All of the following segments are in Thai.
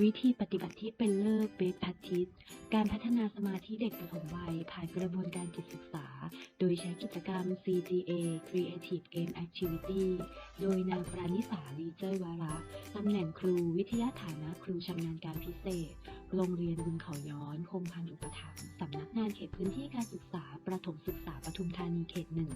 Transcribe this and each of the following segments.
วิธีปฏิบัติที่เป็นเลิศ Best Practice การพัฒนาสมาธิเด็กปฐมวัย ผ่านกระบวนการจิตศึกษา โดยใช้กิจกรรม CGA Creative Game Activity โดยนางปรานิสาลีเจยวาระตำแหน่งครูวิทยาฐานะครูชำนาญการพิเศษ โรงเรียนบึงเขาย้อนคงพันอุปถัมภ์สำนักงานเขตพื้นที่การศึกษาประถมศึกษาปทุมธานีเขตหนึ่ง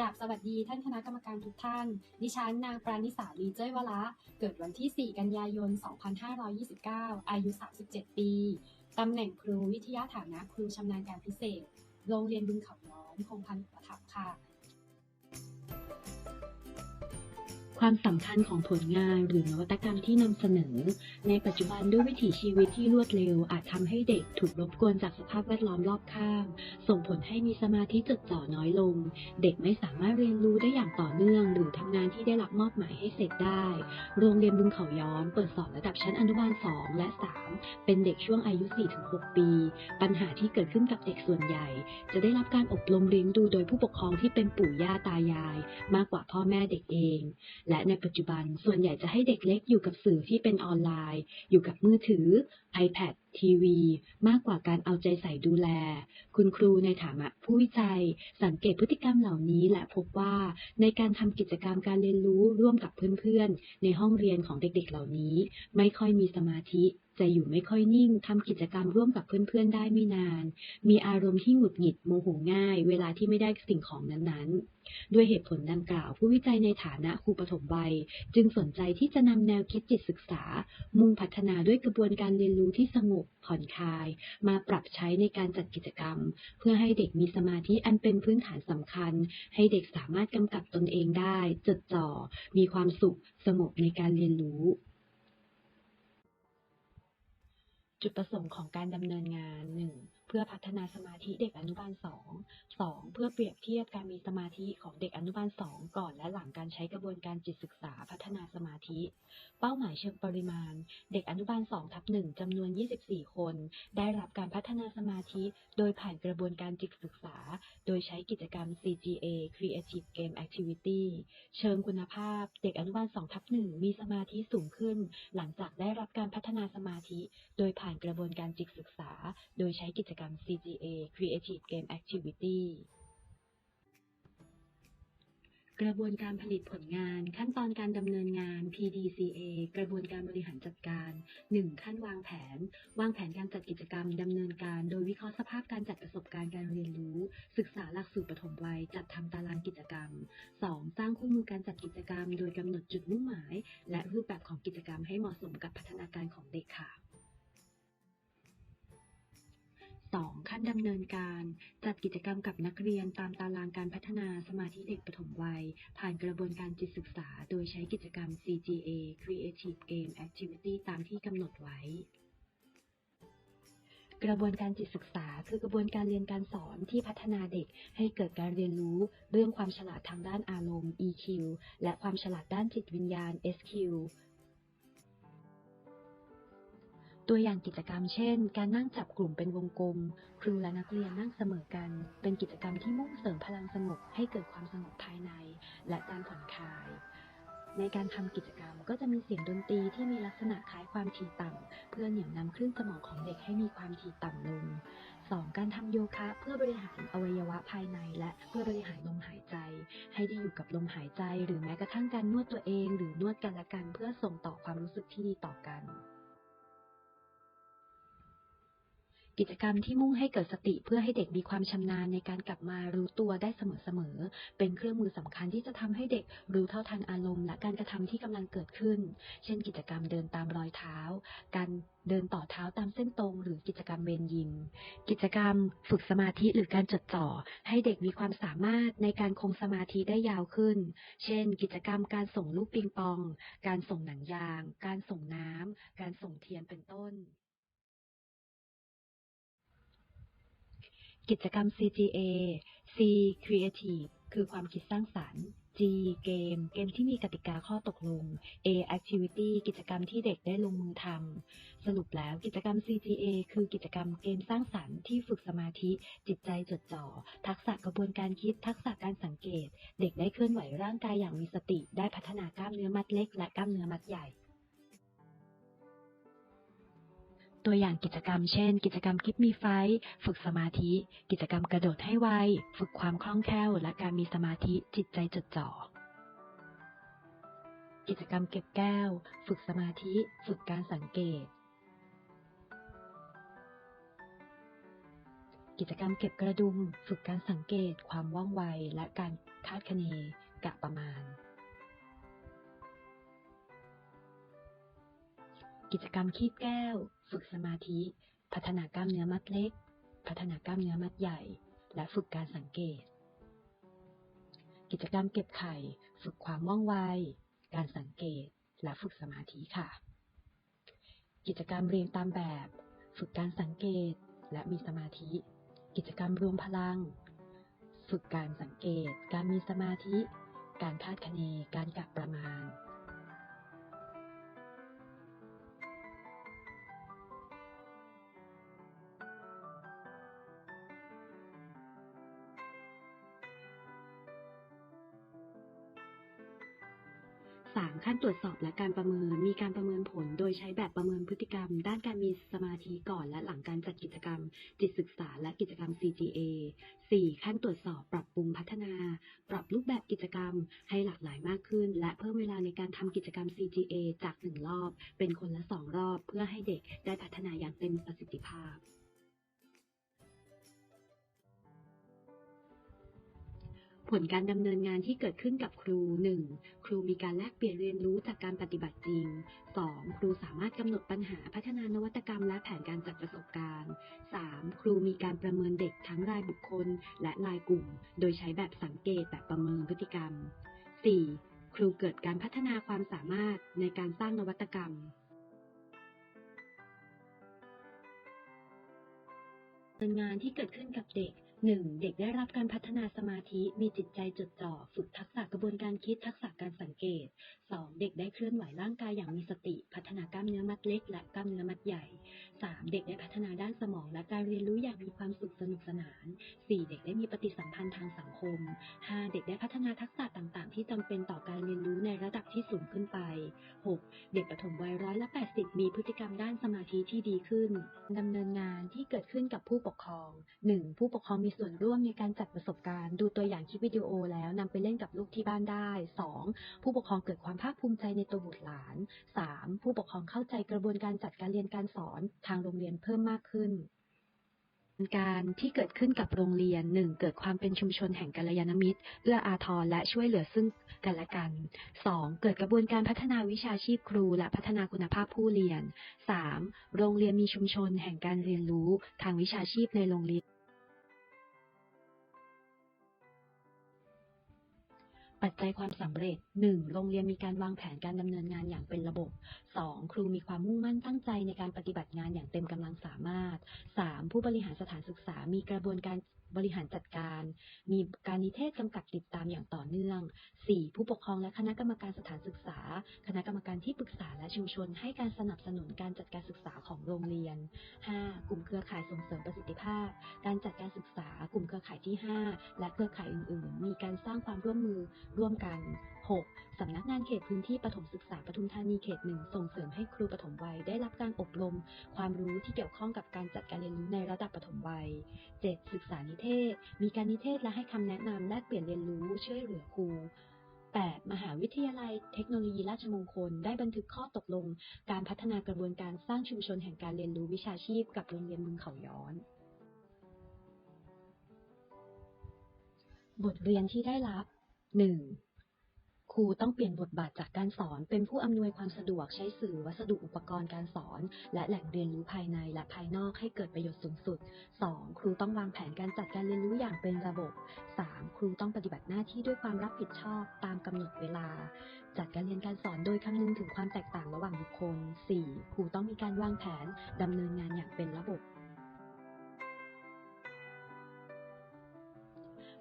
กราบสวัสดีท่านคณะกรรมการทุกท่าน ดิฉันนางปราณิสาลีเจ้ยวละ เกิดวันที่ 4 กันยายน 2529 อายุ 37 ปี ตำแหน่งครูวิทยาฐานะครูชำนาญการพิเศษ โรงเรียนบึงเขาย้อมคงพันธุ์อุปถับค่ะ ความสำคัญของผลงานหรือนวัตกรรมที่นำเสนอ ในปัจจุบันด้วยวิถีชีวิตที่รวดเร็ว อาจทำให้เด็กถูกรบกวนจากสภาพแวดล้อมรอบข้าง ส่งผลให้มีสมาธิจดจ่อน้อยลง เด็กไม่สามารถเรียนรู้ได้อย่างต่อเนื่อง หรือทำงานที่ได้รับมอบหมายให้เสร็จได้ โรงเรียนบึงเขาย้อนเปิดสอนระดับชั้นอนุบาล 2 และ 3 เป็นเด็กช่วงอายุ 4-6 ปี ปัญหาที่เกิดขึ้นกับเด็กส่วนใหญ่ จะได้รับการอบรมเลี้ยงดูโดยผู้ปกครองที่เป็นปู่ย่าตายาย มากกว่าพ่อแม่เด็กเองและในปัจจุบันส่วนใหญ่จะให้เด็กเล็กอยู่กับสื่อที่เป็นออนไลน์ อยู่กับมือถือ iPad ทีวี มากกว่าการเอาใจใส่ดูแล คุณครูในฐานะผู้วิจัย สังเกตพฤติกรรมเหล่านี้และพบว่าในการทำกิจกรรมการเรียนรู้ร่วมกับเพื่อนๆ ในห้องเรียนของเด็กๆเหล่านี้ ไม่ค่อยมีสมาธิจะอยู่ไม่ค่อยนิ่งทำกิจกรรมร่วมกับเพื่อนๆ ได้ไม่นาน มีอารมณ์ที่หงุดหงิดโมโหง่าย เวลาที่ไม่ได้สิ่งของนั้นๆ ด้วยเหตุผลดังกล่าว ผู้วิจัยในฐานะครูปฐมวัย จึงสนใจที่จะนำแนวคิดจิตศึกษา มุ่งพัฒนาด้วยกระบวนการเรียนรู้ที่สงบผ่อนคลาย มาปรับใช้ในการจัดกิจกรรม เพื่อให้เด็กมีสมาธิอันเป็นพื้นฐานสำคัญ ให้เด็กสามารถกำกับตนเองได้ จดจ่อ มีความสุขสงบในการเรียนรู้จุดประสงค์ของการดำเนินงาน 1. เพื่อพัฒนาสมาธิเด็กอนุบาล 2 2. เพื่อเปรียบเทียบการมีสมาธิของเด็กอนุบาล 2 ก่อนและหลังการใช้กระบวนการจิตศึกษาพัฒนาสมาธิ เป้าหมายเชิงปริมาณ เด็กอนุบาล2ทับ1จำนวน 24 คน ได้รับการพัฒนาสมาธิ โดยผ่านกระบวนการจิตศึกษา โดยใช้กิจกรรม CGA Creative Game Activity เชิงคุณภาพ เด็กอนุบาล2ทับ1มีสมาธิสูงขึ้น หลังจากได้รับการพัฒนาสมาธิ โดยผ่านกระบวนการจิตศึกษา โดยใช้กิจกรรม CGA Creative Game Activity กระบวนการผลิตผลงาน ขั้นตอนการดำเนินงาน PDCA กระบวนการบริหารจัดการ 1. ขั้นวางแผน วางแผนการจัดกิจกรรมดำเนินการ โดยวิเคราะห์สภาพการจัดประสบการณ์การเรียนรู้ ศึกษาหลักสูตรปฐมวัย จัดทำตารางกิจกรรม 2. สร้างคู่มือการจัดกิจกรรม โดยกำหนดจุดมุ่งหมาย และรูปแบบของกิจกรรมให้เหมาะสมกับพัฒนาการของเด็กค่ะ 2. ขั้นดำเนินการจัดกิจกรรมกับนักเรียนตามตารางการพัฒนาสมาธิเด็กปฐมวัย ผ่านกระบวนการจิตศึกษา โดยใช้กิจกรรม CGA Creative Game Activity ตามที่กำหนดไว้กระบวนการจิตศึกษาคือกระบวนการเรียนการสอนที่พัฒนาเด็กให้เกิดการเรียนรู้ เรื่องความฉลาดทางด้านอารมณ์ EQ และความฉลาดด้านจิตวิญญาณ SQ ตัวอย่างกิจกรรมเช่น การนั่งจับกลุ่มเป็นวงกลม ครูและนักเรียนนั่งเสมอกัน เป็นกิจกรรมที่มุ่งเสริมพลังสงบให้เกิดความสงบภายใน และการผ่อนคลาย ในการทำกิจกรรมก็จะมีเสียงดนตรีที่มีลักษณะคล้ายความถี่ต่ำเพื่อเหนี่ยวนำคลื่นสมองของเด็กให้มีความถี่ต่ำลง 2. การทำโยคะเพื่อบริหารอวัยวะภายใน และเพื่อบริหารลมหายใจ ให้ได้อยู่กับลมหายใจ หรือแม้กระทั่งการนวดตัวเอง หรือนวดกันและกันเพื่อส่งต่อความรู้สึกที่ดีต่อกัน กิจกรรมที่มุ่งให้เกิดสติเพื่อให้เด็กมีความชำนาญในการกลับมารู้ตัวได้เสมอๆ เป็นเครื่องมือสำคัญที่จะทำให้เด็กรู้เท่าทันอารมณ์ และการกระทำที่กำลังเกิดขึ้น เช่น กิจกรรมเดินตามรอยเท้า การเดินต่อเท้าตามเส้นตรง หรือกิจกรรมเวนยิม กิจกรรมฝึกสมาธิหรือการจดจ่อ ให้เด็กมีความสามารถในการคงสมาธิได้ยาวขึ้น เช่น กิจกรรมการส่งลูกปิงปอง การส่งหนังยาง การส่งน้ำ การส่งเทียนเป็นต้น กิจกรรม CGA C Creative คือความคิดสร้างสรรค์ G เกมเกมที่มีกติกาข้อตกลง A activity กิจกรรมที่เด็กได้ลงมือทำสรุปแล้วกิจกรรม CGA คือกิจกรรมเกมสร้างสรรค์ที่ฝึกสมาธิจิตใจจดจ่อ ทักษะกระบวนการคิด ทักษะการสังเกต เด็กได้เคลื่อนไหวร่างกายอย่างมีสติ ได้พัฒนากล้ามเนื้อมัดเล็ก และกล้ามเนื้อมัดใหญ่ ตัวอย่างกิจกรรมเช่น กิจกรรมกิฟมีไฟ ฝึกสมาธิ กิจกรรมกระโดดให้ไว ฝึกความคล่องแคล่ว และการมีสมาธิจิตใจจดจ่อ กิจกรรมเก็บแก้ว ฝึกสมาธิ ฝึกการสังเกต กิจกรรมเก็บกระดุม ฝึกการสังเกต ความว่องไว และการคาดคะเนกะประมาณกิจกรรมคีบแก้ว ฝึกสมาธิ พัฒนากล้ามเนื้อมัดเล็ก พัฒนากล้ามเนื้อมัดใหญ่ และฝึกการสังเกต กิจกรรมเก็บไข่ ฝึกความว่องไว การสังเกต และฝึกสมาธิค่ะ กิจกรรมเรียงตามแบบ ฝึกการสังเกต และมีสมาธิ กิจกรรมรวมพลัง ฝึกการสังเกต การมีสมาธิ การคาดคะเน การกะประมาณ ขั้นตรวจสอบและการประเมิน มีการประเมินผล โดยใช้แบบประเมินพฤติกรรม ด้านการมีสมาธิก่อน และหลังการจัดกิจกรรม จิตศึกษาและกิจกรรม CGA 4. ขั้นตรวจสอบปรับปรุงพัฒนา ปรับรูปแบบกิจกรรมให้หลากหลายมากขึ้น และเพิ่มเวลาในการทำกิจกรรม CGA จาก 1 รอบ เป็นคนละ 2 รอบ เพื่อให้เด็กได้พัฒนาอย่างเต็มประสิทธิภาพ ผลการดำเนินงานที่เกิดขึ้นกับครู 1. ครูมีการแลกเปลี่ยนเรียนรู้จากการปฏิบัติจริง 2. ครูสามารถกำหนดปัญหาพัฒนานวัตกรรมและแผนการจัดประสบการณ์ 3. ครูมีการประเมินเด็กทั้งรายบุคคลและรายกลุ่ม โดยใช้แบบสังเกตแบบประเมินพฤติกรรม 4. ครูเกิดการพัฒนาความสามารถในการสร้างนวัตกรรมงานที่เกิดขึ้นกับเด็ก 1. เด็กได้รับการพัฒนาสมาธิ มีจิตใจจดจ่อ ฝึกทักษะกระบวนการคิด ทักษะการสังเกต 2. เด็กได้เคลื่อนไหวร่างกายอย่างมีสติ พัฒนากล้ามเนื้อมัดเล็ก และกล้ามเนื้อมัดใหญ่ 3. เด็กได้พัฒนาด้านสมองและการเรียนรู้อย่างมีความสุขสนุกสนาน 4. เด็กได้มีปฏิสัมพันธ์ทางสังคม 5. เด็กได้พัฒนาทักษะต่างๆ ที่จำเป็นต่อการเรียนรู้ในระดับที่สูงขึ้นไป 6. เด็กปฐมวัยร้อยละ80 มีพฤติกรรมด้านสมาธิที่ดีขึ้นดำเนินงานที่เกิดขึ้นกับผู้ปกครอง 1. ผู้ปกครองมีส่วนร่วมในการจัดประสบการณ์ ดูตัวอย่างคลิปวิดีโอแล้วนำไปเล่นกับลูกที่บ้านได้ 2. ผู้ปกครองเกิดความภาคภูมิใจในตัวบุตรหลาน 3. ผู้ปกครองเข้าใจกระบวนการจัดการเรียนการสอนทางโรงเรียนเพิ่มมากขึ้นการที่เกิดขึ้นกับโรงเรียน 1. เกิดความเป็นชุมชนแห่งกัลยาณมิตร เอื้ออาทรและช่วยเหลือซึ่งกันและกัน 2. เกิดกระบวนการพัฒนาวิชาชีพครู และพัฒนาคุณภาพผู้เรียน 3. โรงเรียนมีชุมชนแห่งการเรียนรู้ทางวิชาชีพในโรงเรียน ปัจจัยความสำเร็จ 1. โรงเรียนมีการวางแผนการดำเนินงานอย่างเป็นระบบ 2. ครูมีความมุ่งมั่นตั้งใจในการปฏิบัติงานอย่างเต็มกำลังสามารถ 3. ผู้บริหารสถานศึกษา มีกระบวนการบริหารจัดการ มีการนิเทศกำกับติดตามอย่างต่อเนื่อง 4. ผู้ปกครองและคณะกรรมการสถานศึกษา คณะกรรมการที่ปรึกษาและชุมชน ให้การสนับสนุนการจัดการศึกษาของโรงเรียน 5. กลุ่มเครือข่ายส่งเสริมประสิทธิภาพ การจัดการศึกษา รือข่ายที่ 5 และเครือข่ายอื่น ๆ มีการสร้างความร่วมมือร่วมกัน 6. สำนักงานเขตพื้นที่ปฐมศึกษาปทุมธานีเขตหนึ่งส่งเสริมให้ครูปฐมวัยได้รับการอบรม ความรู้ที่เกี่ยวข้องกับการจัดการเรียนรู้ในระดับปฐมวัย 7. ศึกษานิเทศ มีการนิเทศและให้คำแนะนำแลกเปลี่ยนเรียนรู้ช่วยเหลือครู 8. มหาวิทยาลัยเทคโนโลยีราชมงคล ได้บันทึกข้อตกลง การพัฒนากระบวนการสร้างชุมชนแห่งการเรียนรู้วิชาชีพกับโรงเรียนบึงเขาย้อน บทเรียนที่ได้รับ 1. ครูต้องเปลี่ยนบทบาทจากการสอน เป็นผู้อำนวยความสะดวกใช้สื่อวัสดุอุปกรณ์การสอน และแหล่งเรียนรู้ภายในและภายนอกให้เกิดประโยชน์สูงสุด 2. ครูต้องวางแผนการจัดการเรียนรู้อย่างเป็นระบบ 3. ครูต้องปฏิบัติหน้าที่ด้วยความรับผิดชอบตามกำหนดเวลา จัดการเรียนการสอนโดยคำนึงถึงความแตกต่างระหว่างบุคคล 4. ครูต้องมีการวางแผนดำเนินงานอย่างเป็นระบบ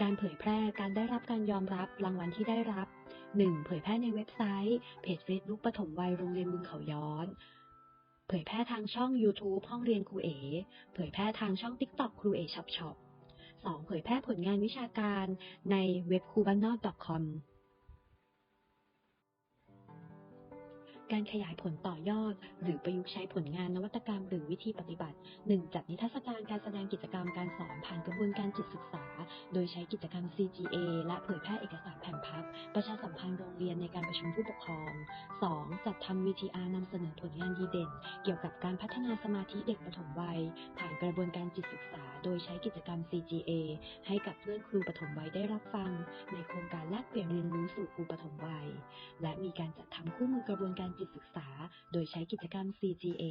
การเผยแพร่การได้รับการยอมรับรางวัลที่ได้รับ 1. เผยแพร่ในเว็บไซต์ เพจเฟซบุ๊กปฐมวัยโรงเรียนบึงเขาย้อน เผยแพร่ทางช่อง YouTube ห้องเรียนครูเอ เผยแพร่ทางช่อง TikTok ครูเอช็อปช็อป 2. เผยแพร่ผลงานวิชาการในเว็บครูบ้านนอก .com การขยายผลต่อยอด หรือประยุกต์ใช้ผลงานนวัตกรรม หรือวิธีปฏิบัติ 1. จัดนิทรรศการการแสดงกิจกรรมการสอนผ่านกระบวนการจิตศึกษา โดยใช้กิจกรรม CGA และเผยแพร่เอกสารแผ่นพับ ประชาสัมพันธ์โรงเรียนในการประชุมผู้ปกครอง 2. จัดทำ VTR นำเสนอผลงานดีเด่น เกี่ยวกับการพัฒนาสมาธิเด็กปฐมวัย ผ่านกระบวนการจิตศึกษา โดยใช้กิจกรรม CGA ให้กับเพื่อนครูปฐมวัยได้รับฟัง ในโครงการแลกเปลี่ยนเรียนรู้สู่ครูปฐมวัย และมีการจัดทำคู่มือกระบวนการจิตศึกษา โดยใช้กิจกรรม CGA